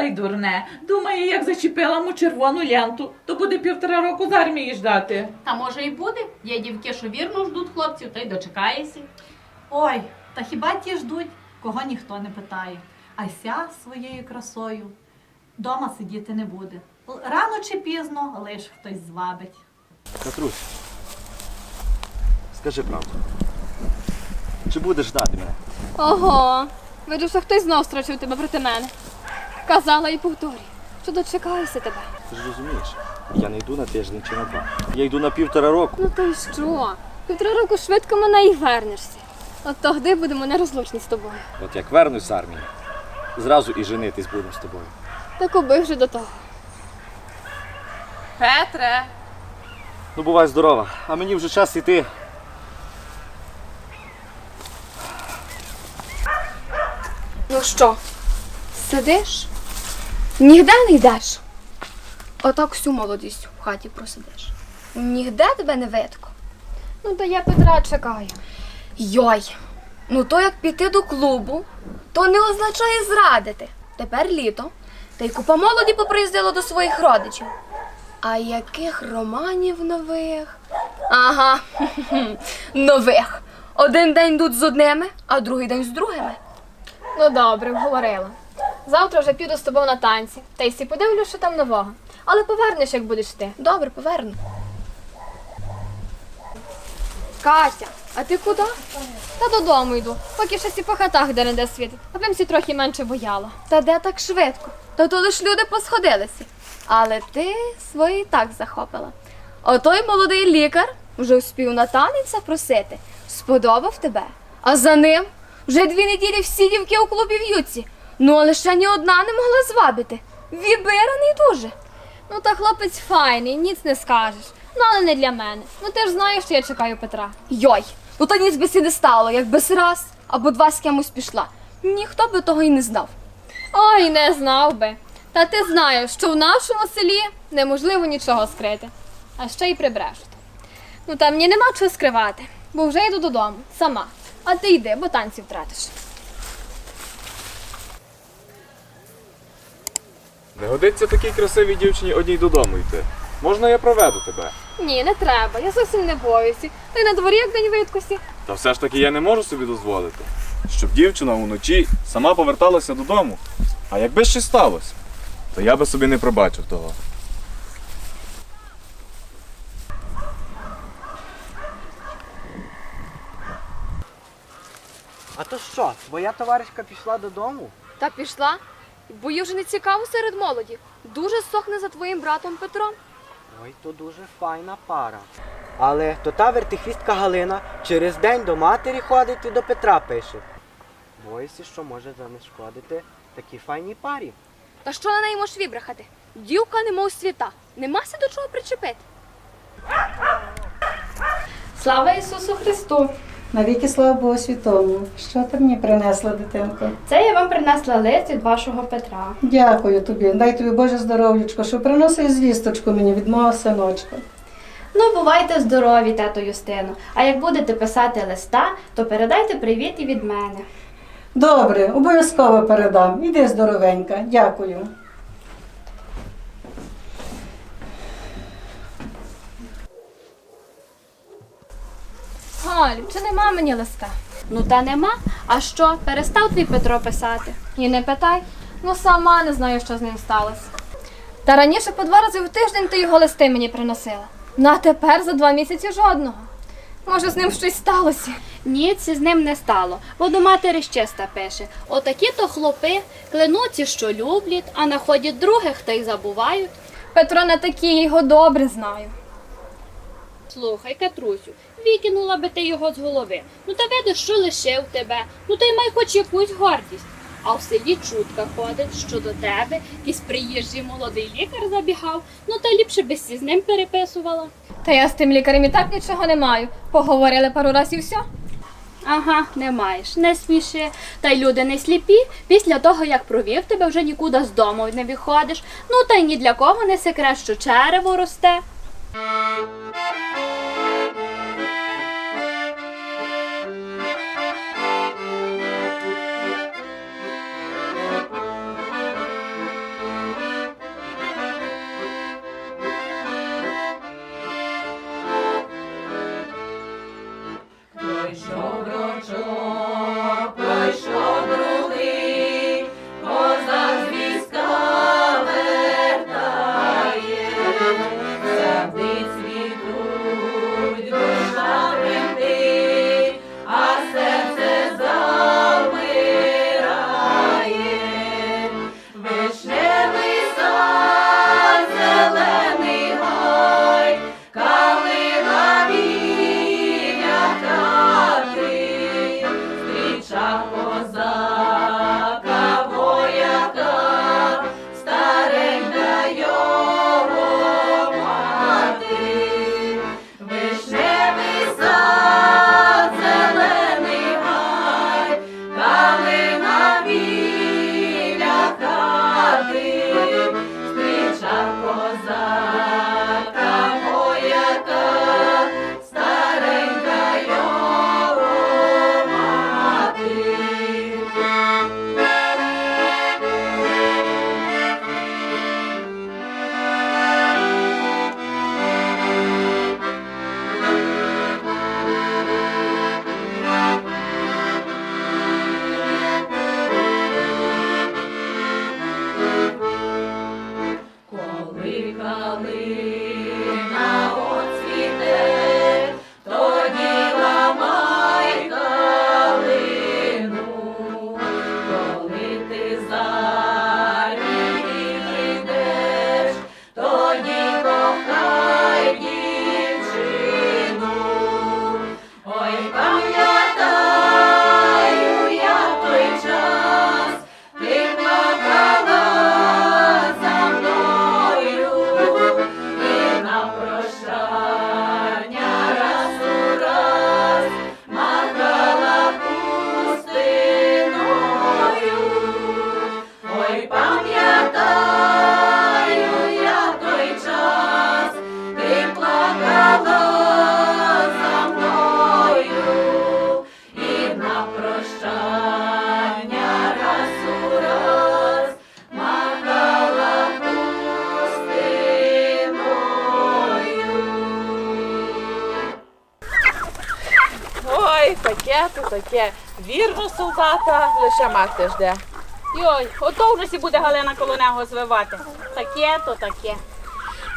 та й дурне. Думає, як зачепила му червону ленту, то буде півтора року з армії ждати. Та може і буде. Є дівки, що вірно ждуть хлопців, та й дочекаєшся. Ой, та хіба ті ждуть, кого ніхто не питає. А ся своєю красою дома сидіти не буде. Л- Рано чи пізно лиш хтось звабить. Катрусь, скажи правду. Чи будеш ждати мене? Ого, виджу, що хтось знов строчив тебе проти мене. Казала і повторюю, що дочекаюся тебе. Ти ж розумієш, я не йду на тиждень чи на два. Я йду на півтора року. Ну то й що? Півтора року швидко мене і вернешся. От тоді будемо нерозлучні з тобою. От як вернусь з армії, зразу і женитись будемо з тобою. Так убив вже до того. Петре, Ну, бувай здорова, а мені вже час іти. Ну що, сидиш? Нігде не йдеш. Отак всю молодість в хаті просидиш. Нігде тебе не видко. Ну, то я Петра чекаю. Йой, ну то як піти до клубу, то не означає зрадити. Тепер літо, та й купа молоді поприїздила до своїх родичів. А яких романів нових? Ага, нових. Один день йдуть з одними, а другий день з другими. Ну добре, вговорила. Завтра вже піду з тобою на танці, та й сі подивлю, що там нового. Але повернеш, як будеш ти. Добре, поверну. Катя, а ти куди? Та додому йду, поки ще сі по хатах де не де світить, аби сі трохи менше бояла. Та де так швидко? Та то лиш люди посходилися. Але ти свої так захопила. Отой молодий лікар вже успів на танець запросити, сподобав тебе. А за ним вже дві неділі всі дівки у клубі в'ються. Ну, але ще ні одна не могла звабити. Вібираний дуже. Ну, та хлопець файний, ніц не скажеш. Ну, але не для мене. Ну ти ж знаєш, що я чекаю Петра. Йой, ну то ніц би сі не стало, якби с раз або два з кимось пішла. Ніхто би того й не знав. Ой, не знав би. Та ти знаєш, що в нашому селі неможливо нічого скрити, а ще й прибрешуть. Ну та мені нема чого скривати, бо вже йду додому, сама. А ти йди, бо танці втратиш. Не годиться такій красивій дівчині одній додому йти. Можна я проведу тебе? Ні, не треба, я зовсім не боюся. Та й на дворі як день видкості. Та все ж таки я не можу собі дозволити, щоб дівчина уночі сама поверталася додому. А якби щось сталося, то я би собі не пробачив того. А то що, твоя товаришка пішла додому? Та пішла. Бо їй вже не цікаво серед молоді. Дуже сохне за твоїм братом Петром. Ой, то дуже файна пара. Але то та вертихвістка Галина через день до матері ходить і до Петра пише. Боюся, що може занешкодити такій файній парі. Та що на неї можеш вибрехати? Дівка немов світа, нема се до чого причепити. Слава Ісусу Христу! Навіки слава Богу святому. Що ти мені принесла, дитинко? Це я вам принесла лист від вашого Петра. Дякую тобі. Дай тобі Боже здоров'ячко, що приносив звісточку мені від мого синочка. Ну, бувайте здорові, тето Юстино. А як будете писати листа, то передайте привіт і від мене. Добре, обов'язково передам. Іди здоровенька. Дякую. Галю, чи нема мені листа? Ну та нема. А що, перестав твій Петро писати? І не питай. Ну сама не знаю, що з ним сталося. Та раніше по два рази в тиждень ти його листи мені приносила. Ну а тепер за два місяці жодного. Може, з ним щось сталося? Ніц з ним не стало, бо до матері щеста пише. Отакі то хлопи клянуться, що люблять, а находять других та й забувають. Петро не такий, я його добре знаю. Слухай, Катрусю, викинула би ти його з голови. Ну та видиш, що лишив тебе, ну та й май хоч якусь гордість. А в селі чутка ходить, що до тебе якийсь приїжджий молодий лікар забігав, ну та ліпше би сі з ним переписувала. Та я з тим лікарем і так нічого не маю. Поговорили пару разів і все. Ага, не маєш, не сміши. Та й люди не сліпі. Після того, як провів тебе, вже нікуди з дому не виходиш. Ну та й ні для кого не секрет, що черево росте. shoulder to Коли то таке. Вірно, солдата, лише мати жде. Йой, ото вже сі буде Галина коло нього звивати. Таке то таке.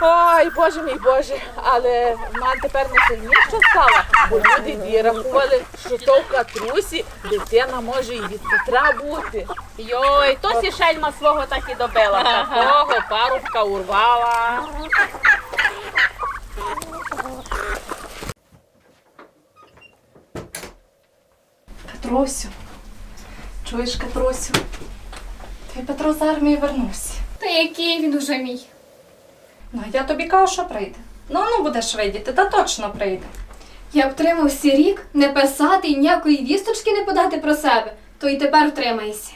Ой, боже мій Боже, але ман тепер не сильніше стала, бо люди вірахували, що то в катрусі дитина може і від Петра бути. Йой, то сі шельма свого так і добила. Такого парубка урвала. Катрусю, чуєш, Катрусю? Твій Петро з армії вернувся. Та який він уже мій? Ну, я тобі кажу, що прийде. Ну, ну будеш видіти, та точно прийде. Я втримався рік не писати і ніякої вісточки не подати про себе, то й тепер втримайся.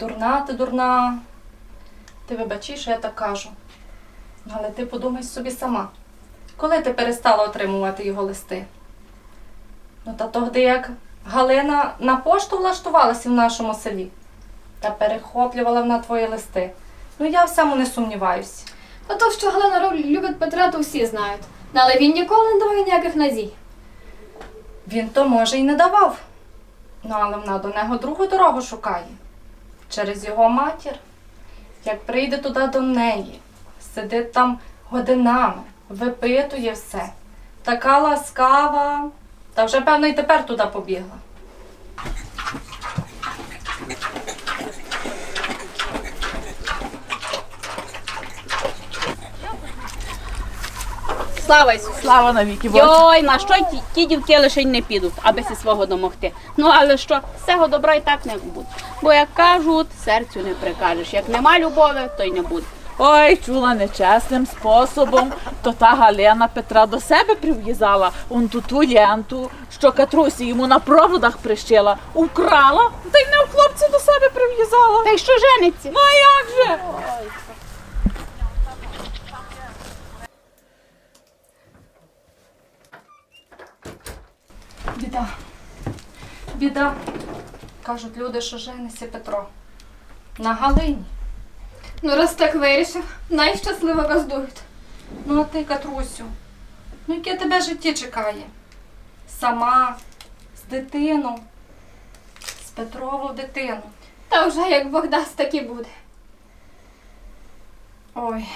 Дурна ти, дурна. Ти вибачи, що я так кажу. Але ти подумай собі сама. Коли ти перестала отримувати його листи? Ну, та тоді як Галина на пошту влаштувалася в нашому селі та перехоплювала вона твої листи. Ну, я в цьому не сумніваюся. А то, що Галина любить Петра, то всі знають. Ну, Але він ніколи не давав ніяких надій. Він то може і не давав. Ну, але вона до нього другу дорогу шукає. Через його матір. Як прийде туди до неї, сидить там годинами, випитує все. Така ласкава. Та вже, певно, і тепер туди побігла. Слава Ісусу! Слава навіки Боже. Йой, на що ті, ті дівки лише й не підуть, аби си свого домогти. Ну але що, всього добра і так не буде. Бо як кажуть, серцю не прикажеш. Як нема любові, то й не буде. Ой, чула нечесним способом, то та Галина Петра до себе прив'язала он ту ту ленту, що Катрусі йому на проводах прищила, украла, та й не у хлопця до себе прив'язала. Та й що жениться? Ну а як же? Біда. Біда. Кажуть люди, що жениться Петро. На Галині. Ну, раз так вирішив, найщаслива газдують. Ну, а ти, Катрусю, ну яке тебе життя чекає? Сама, з дитину, з Петрову дитину. Та вже як Бог дасть, так і буде. Ой.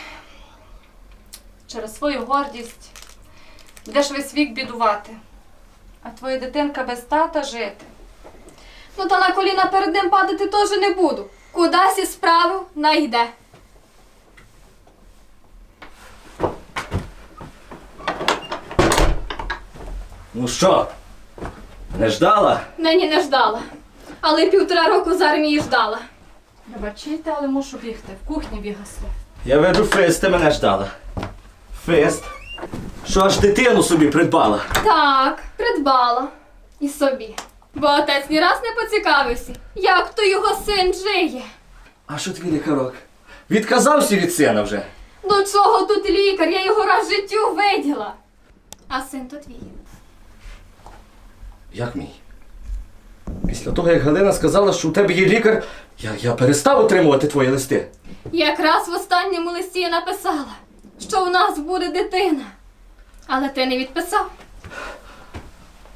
Через свою гордість будеш весь вік бідувати, а твоя дитинка без тата жити. Ну та на коліна перед ним падати теж не буду. Кудась і справив, найде. Ну що, не ждала? Нині не ждала. Але півтора року з армії ждала. Вибачайте, але мушу бігти. В кухні бігасли. Я виду, Фист, ти мене ждала. Фист, що аж дитину собі придбала? Так, придбала. І собі. Бо отець ні раз не поцікавився, як то його син жиє. А що твій лікарок? Відказався від сина вже. До чого тут лікар? Я його раз в життю виділа. А син то твій. Як мій? Після того, як Галина сказала, що у тебе є лікар, я, я перестав отримувати твої листи. Якраз в останньому листі я написала, що у нас буде дитина. Але ти не відписав.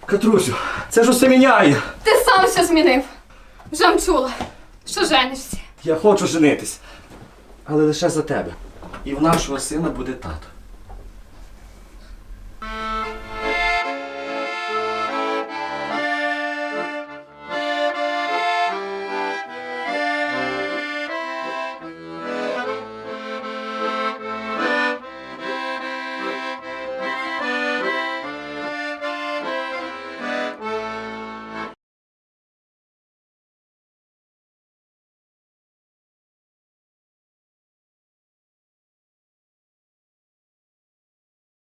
Катрусю, це ж усе міняє. Ти сам все змінив. Жамчула, що женишся. Я хочу женитись. Але лише за тебе. І в нашого сина буде тато.